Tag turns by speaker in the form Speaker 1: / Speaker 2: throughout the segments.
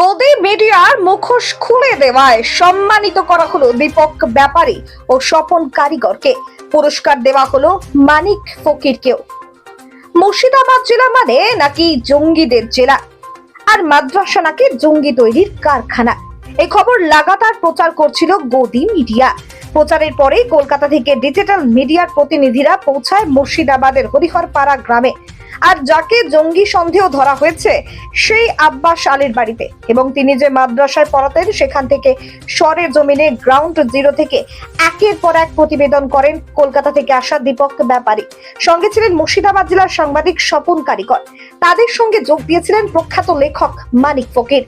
Speaker 1: গদি মিডিয়ার মুখোশ খুলে দেওয়ায় সম্মানিত করা হলো দীপক ব্যাপারী ও স্বপন কারিগরকে। পুরস্কার দেওয়া হলো মানিক ফকিরকেও। মুর্শিদাবাদ জেলা মানে নাকি জঙ্গিদের জেলা? আর মাদ্রাসা নাকি জঙ্গি তৈরির কারখানা? এই খবর লাগাতার প্রচার করছিল গদি মিডিয়া। প্রচারের পরে কলকাতা থেকে ডিজিটাল মিডিয়ার প্রতিনিধিরা পৌঁছায় মুর্শিদাবাদের হরিহরপাড়া গ্রামে। আর যাকে জঙ্গি সন্দেহ ধরা হয়েছে, সেই আব্বাস আলীর বাড়িতে। এবং তিনি যে মাদ্রাসায় পড়াতেন, সেখান থেকে সরে জমিনে গ্রাউন্ড জিরো থেকে একের পর এক প্রতিবেদন করেন কলকাতা থেকে আসা দীপক ব্যাপারী। সঙ্গে ছিলেন মুর্শিদাবাদ জেলার সাংবাদিক স্বপন কারিকর তাদের সঙ্গে যোগ দিয়েছিলেন প্রখ্যাত লেখক মানিক ফকির।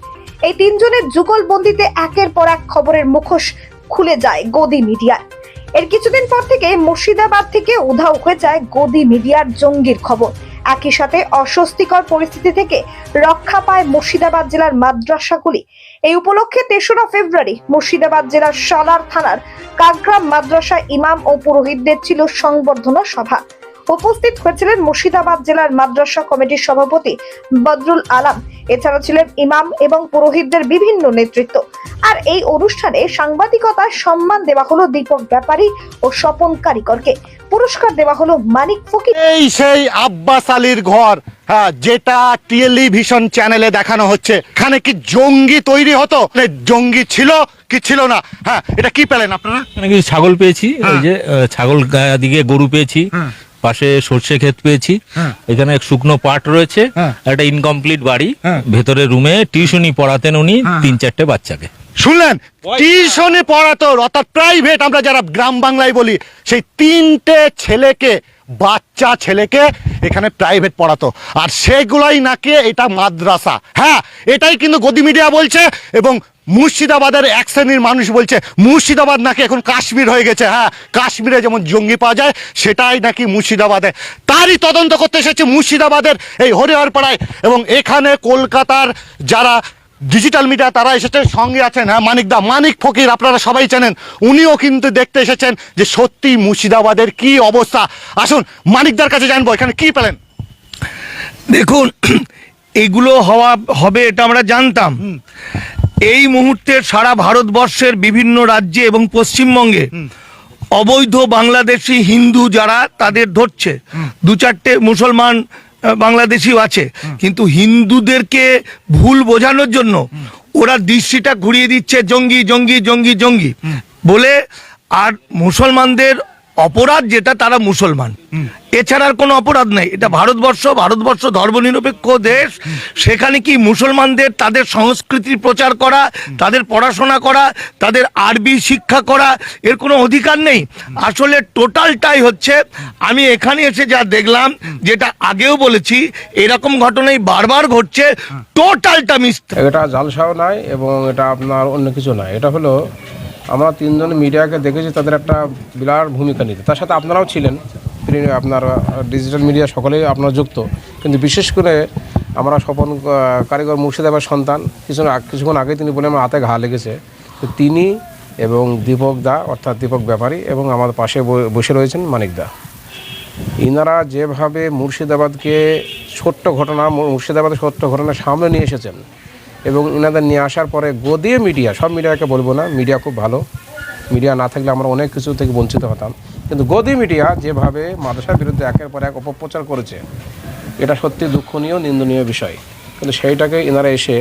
Speaker 1: এই তিনজনের যুগলবন্দিতে একের পর এক খবরের মুখোশ খুলে যায় গদি মিডিয়ার। এর কিছুদিন পর থেকে মুর্শিদাবাদ থেকে উধাও হয়ে যায় গদি মিডিয়ার জঙ্গির খবর। একই সাথে অস্বস্তিকর পরিস্থিতি থেকে রক্ষা পায় মুর্শিদাবাদ জেলার মাদ্রাসাগুলি। এই উপলক্ষে তেসরা ফেব্রুয়ারি মুর্শিদাবাদ জেলার সালার থানার কাকগ্রাম মাদ্রাসা ইমাম ও পুরোহিতদের ছিল সংবর্ধনা সভা। উপস্থিত হয়েছিলেন মুর্শিদাবাদ জেলার মাদ্রাসা কমিটির সভাপতি বদরুল আলম। এছাড়া ছিলেন ইমাম এবং পুরোহিতদের বিভিন্ন নেতৃত্ব। আর এই অনুষ্ঠানে সাংবাদিকতার সম্মান দেওয়া হলো দীপক ব্যাপারী ও স্বপন কারিকরকে। পুরস্কার দেওয়া হলো মানিক ফকির।
Speaker 2: এই সেই আব্বাস আলীর ঘর হ্যাঁ যেটা টেলিভিশন চ্যানেলে দেখানো হচ্ছে। এখানে কি জঙ্গি তৈরি হতো? মানে জঙ্গি ছিল কি ছিল না? হ্যাঁ এটা কি পেলেন আপনারা?
Speaker 3: ছাগল পেয়েছি ওই
Speaker 2: হ্যাঁ।
Speaker 3: যে ছাগল দিকে গরু পেয়েছি।
Speaker 2: হ্যাঁ।
Speaker 3: পাশে সর্ষে ক্ষেত পেয়েছি
Speaker 2: হ্যাঁ।
Speaker 3: এখানে শুকনো পাট রয়েছে
Speaker 2: হ্যাঁ।
Speaker 3: একটা ইনকমপ্লিট বাড়ি
Speaker 2: হ্যাঁ।
Speaker 3: ভেতরে রুমে টিউশনি পড়াতেন উনি। তিন চারটে বাচ্চাকে
Speaker 2: শুনলেন টিউশনে পড়াতো অর্থাৎ প্রাইভেট আমরা যারা গ্রাম বাংলায় বলি সেই তিনটে ছেলেকে বাচ্চা ছেলেকে এখানে প্রাইভেট পড়াতো। আর সেগুলাই নাকি এটা মাদ্রাসা। হ্যাঁ এটাই কিন্তু গদি মিডিয়া বলছে এবং মুর্শিদাবাদের এক শ্রেণির মানুষ বলছে, মুর্শিদাবাদ নাকি এখন কাশ্মীর হয়ে গেছে। হ্যাঁ কাশ্মীরে যেমন জঙ্গি পাওয়া যায়, সেটাই নাকি মুর্শিদাবাদে। তারই তদন্ত করতে এসেছে মুর্শিদাবাদের এই হরিহরপাড়ায় এবং এখানে কলকাতার যারা ডিজিটাল মিডিয়া তারা এসেছে সঙ্গে আছেন হ্যাঁ মানিক দা। মানিক ফকির আপনারা সবাই জানেন উনিও কিন্তু দেখতে এসেছেন যে সত্যি মুর্শিদাবাদের কি অবস্থা। আসুন মানিকদার কাছে জানব এখানে কি পেলেন?
Speaker 4: দেখুন এগুলো হওয়া হবে এটা আমরা জানতাম। এই মুহূর্তে সারা ভারতবর্ষের বিভিন্ন রাজ্যে এবং পশ্চিমবঙ্গে অবৈধ বাংলাদেশি হিন্দু যারা তাদের ধরছে। দু চারটে মুসলমান বাংলাদেশিও আছে, কিন্তু হিন্দুদেরকে ভুল বোঝানোর জন্য ওরা দৃষ্টিটা ঘুরিয়ে দিচ্ছে জঙ্গি জঙ্গি জঙ্গি জঙ্গি। বলে আর মুসলমানদের অপরাধ যেটা তারা মুসলমান। এছাড়া আর কোনো অপরাধ নেই। এটা ভারতবর্ষ ভারতবর্ষ ধর্মনিরপেক্ষ দেশ। সেখানে কি মুসলমানদের তাদের সংস্কৃতির প্রচার করা তাদের পড়াশোনা করা তাদের আরবি শিক্ষা করা এর কোনো অধিকার নেই? আসলে টোটালটাই হচ্ছে আমি এখানে এসে যা দেখলাম যেটা আগেও বলেছি এরকম ঘটনাই বারবার ঘটছে টোটালটা মিথ্যা
Speaker 5: এটা জালসাও নয় এবং এটা আপনার অন্য কিছু নয় এটা হলো আমরা তিনজন মিডিয়াকে দেখেছি, তাদের একটা বিরাট ভূমিকা নিতে। তার সাথে আপনারাও ছিলেন আপনার ডিজিটাল মিডিয়া সকলেই আপনারা যুক্ত। কিন্তু বিশেষ করে আমরা স্বপন কারিগর মুর্শিদাবাদ সন্তান কিছু কিছুক্ষণ আগে তিনি বলে আমার হাতে ঘা লেগেছে। তো তিনি এবং দীপক দা, অর্থাৎ দীপক ব্যাপারী এবং আমার পাশে বসে রয়েছেন মানিক দা। ইনারা যেভাবে মুর্শিদাবাদকে ছোট্ট ঘটনা মুর্শিদাবাদের ছোট্ট ঘটনা সামনে নিয়ে এসেছেন এবং ইনাদের নিয়ে আসার পরে গদিয়ে মিডিয়া, সব মিডিয়াকে বলব না, মিডিয়া খুব ভালো। মিডিয়া না থাকলে আমরা অনেক কিছু থেকে বঞ্চিত হতাম। কিন্তু গদি মিডিয়া যেভাবে মাদ্রাসার বিরুদ্ধে একের পর এক অপপ্রচার করেছে, এটা সত্যি দুঃখনীয়, নিন্দনীয় বিষয়। কিন্তু সেইটাকে এনারা এসে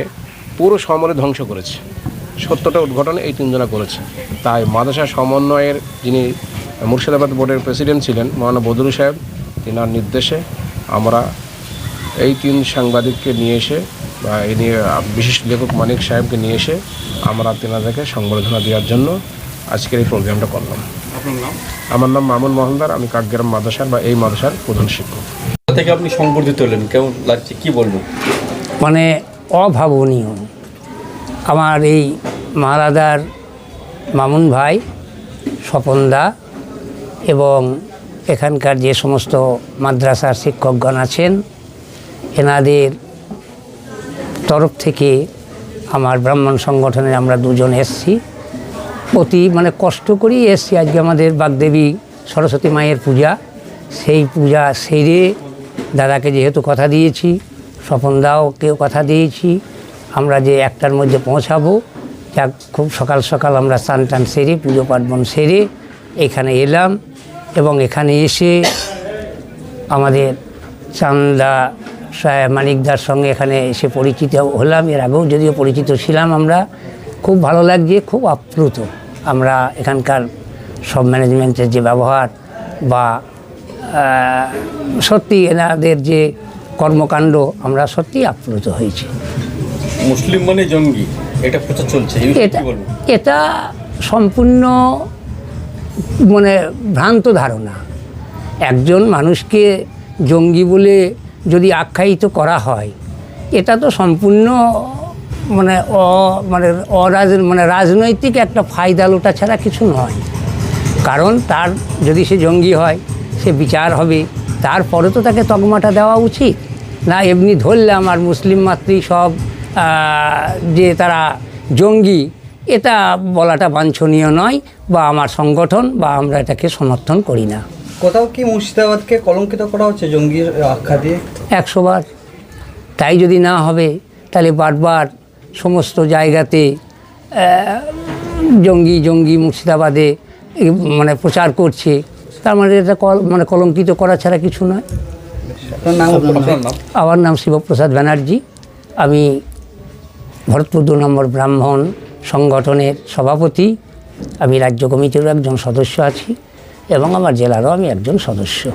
Speaker 5: পুরো সমরে ধ্বংস করেছে। সত্যটা উদ্ঘাটন এই তিনজনা করেছে। তাই মাদ্রাসা সমন্বয়ের যিনি মুর্শিদাবাদ বোর্ডের প্রেসিডেন্ট ছিলেন মৌলানা বদরু সাহেব, তিনার নির্দেশে আমরা এই তিন সাংবাদিককে নিয়ে এসে বা এই নিয়ে বিশেষ লেখক মানিক সাহেবকে নিয়ে এসে আমরা তেনাদেরকে সংবর্ধনা দেওয়ার জন্য আজকের এই প্রোগ্রামটা করলাম। আমার নাম মামুন মহলদার আমি কাকগ্রাম মাদ্রাসার বা এই মাদ্রাসার প্রধান শিক্ষক।
Speaker 6: থেকে আপনি সংবর্ধিত হলেন কেমন লাগছে? কি বলব?
Speaker 7: মানে অভাবনীয়। আমার এই মারাদার মামুন ভাই স্বপনদা এবং এখানকার যে সমস্ত মাদ্রাসার শিক্ষকগণ আছেন এনাদের তরফ থেকে আমার ব্রাহ্মণ সংগঠনে আমরা দুজন এসছি। অতি মানে কষ্ট করেই এসছি। আজকে আমাদের বাগদেবী সরস্বতী মায়ের পূজা। সেই পূজা সেরে দাদাকে যেহেতু কথা দিয়েছি স্বপনদাও কেউ কথা দিয়েছি, আমরা যে একটার মধ্যে পৌঁছাবো, যাক খুব সকাল সকাল আমরা স্নান টান সেরে, পুজো পার্বণ সেরে এখানে এলাম এবং এখানে এসে আমাদের চান্দা মানিকদার সঙ্গে এখানে এসে পরিচিত হলাম। এর আগেও যদিও পরিচিত ছিলাম আমরা। খুব ভালো লাগছে খুব আপ্লুত আমরা এখানকার সব ম্যানেজমেন্টের যে ব্যবহার বা সত্যি এনাদের যে কর্মকাণ্ড আমরা সত্যি আপ্লুত হয়েছি।
Speaker 6: মুসলিম মানে জঙ্গি এটা প্রচার চলছে
Speaker 7: এটা সম্পূর্ণ মানে ভ্রান্ত ধারণা। একজন মানুষকে জঙ্গি বলে যদি আখ্যায়িত করা হয়, এটা তো সম্পূর্ণ মানে অ মানে অরাজ মানে রাজনৈতিক একটা ফায়দা লোটা ছাড়া কিছু নয়। কারণ তার, যদি সে জঙ্গি হয়, সে বিচার হবে, তারপরে তো তাকে তকমাটা দেওয়া উচিত। না এমনি ধরলাম আর মুসলিম মাতৃ সব যে তারা জঙ্গি, এটা বলাটা বাঞ্ছনীয় নয়, বা আমার সংগঠন, বা আমরা এটাকে সমর্থন করি না।
Speaker 8: কোথাও কি মুর্শিদাবাদকে কলঙ্কিত করা হচ্ছে জঙ্গির আখ্যা দিয়ে?
Speaker 7: একশো বার তাই যদি না হবে তাহলে বারবার সমস্ত জায়গাতে জঙ্গি জঙ্গি মুর্শিদাবাদে মানে প্রচার করছে। তার মানে এটা কল মানে কলঙ্কিত করা ছাড়া কিছু নয়। আমার নাম শিবপ্রসাদ ব্যানার্জি। আমি ভরতপুর দু নম্বর ব্রাহ্মণ সংগঠনের সভাপতি। আমি রাজ্য কমিটিরও একজন সদস্য আছি। এবং আমার জেলারও আমি একজন সদস্য।